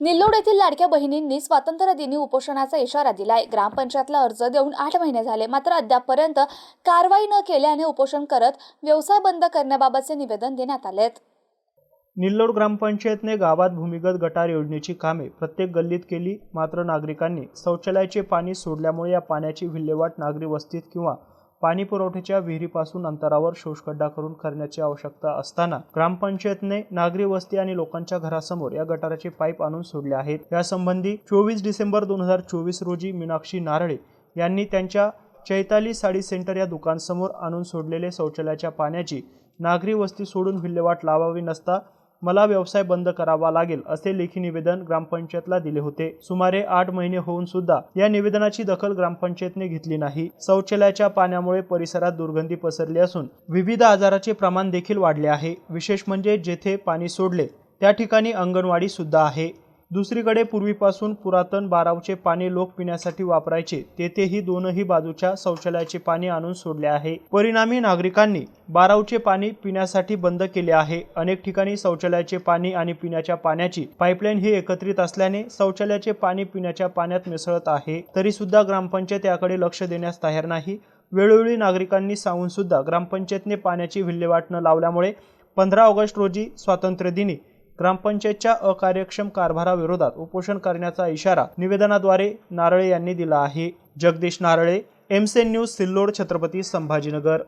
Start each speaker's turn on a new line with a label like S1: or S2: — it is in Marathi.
S1: निल्लोड येथील लाडक्या बहिणींनी स्वातंत्र्य दिनी उपोषणाचा इशारा दिलाय. ग्रामपंचायतला अर्ज देऊन आठ महिने झाले. मात्र अद्यापपर्यंत कारवाई न केल्याने उपोषण करत व्यवसाय बंद करण्याबाबतचे निवेदन देण्यात आले
S2: निल्लोड ग्रामपंचायतने गावात भूमिगत गटार योजनेची कामे प्रत्येक गल्लीत केली. मात्र नागरिकांनी शौचालयाचे पाणी सोडल्यामुळे या पाण्याची विल्हेवाट नागरी वस्तीत किंवा पाणी पुरवठ्याच्या विहिरीपासून अंतरावर शोषखड्डा करून करण्याची आवश्यकता असताना ग्रामपंचायतने नागरी वस्ती आणि लोकांच्या घरासमोर या गटाराचे पाईप आणून सोडले आहेत. यासंबंधी चोवीस डिसेंबर दोन हजार चोवीस रोजी मीनाक्षी नारळे यांनी त्यांच्या चैताली साडी सेंटर या दुकानसमोर आणून सोडलेले शौचालयाच्या पाण्याची नागरी वस्ती सोडून विल्हेवाट लावावी नसता मला व्यवसाय बंद करावा लागेल असे लेखी निवेदन ग्रामपंचायतला दिले होते. सुमारे आठ महिने होऊन सुद्धा या निवेदनाची दखल ग्रामपंचायतने घेतली नाही. शौचालयाच्या पाण्यामुळे परिसरात दुर्गंधी पसरली असून विविध आजाराचे प्रमाण देखील वाढले आहे. विशेष म्हणजे जेथे पाणी सोडले त्या ठिकाणी अंगणवाडी सुद्धा आहे. दुसरीकडे पूर्वीपासून पुरातन बारावचे पाणी लोक पिण्यासाठी वापरायचे. तेथेही दोनही बाजूच्या शौचालयाचे पाणी आणून सोडले आहे. परिणामी नागरिकांनी बारावचे पाणी पिण्यासाठी बंद केले आहे. अनेक ठिकाणी शौचालयाचे पाणी आणि पिण्याच्या पाण्याची पाईपलाईन ही एकत्रित असल्याने शौचालयाचे पाणी पिण्याच्या पाण्यात मिसळत आहे. तरी सुद्धा ग्रामपंचायत याकडे लक्ष देण्यास तयार नाही. वेळोवेळी नागरिकांनी सांगून सुद्धा ग्रामपंचायतने पाण्याची विल्हेवाट न लावल्यामुळे पंधरा ऑगस्ट रोजी स्वातंत्र्य दिनी ग्रामपंचायतच्या अकार्यक्षम कारभाराविरोधात उपोषण करण्याचा इशारा निवेदनाद्वारे नारळे यांनी दिला आहे. जगदीश नारळे एमसेन न्यूज सिल्लोड छत्रपती संभाजीनगर.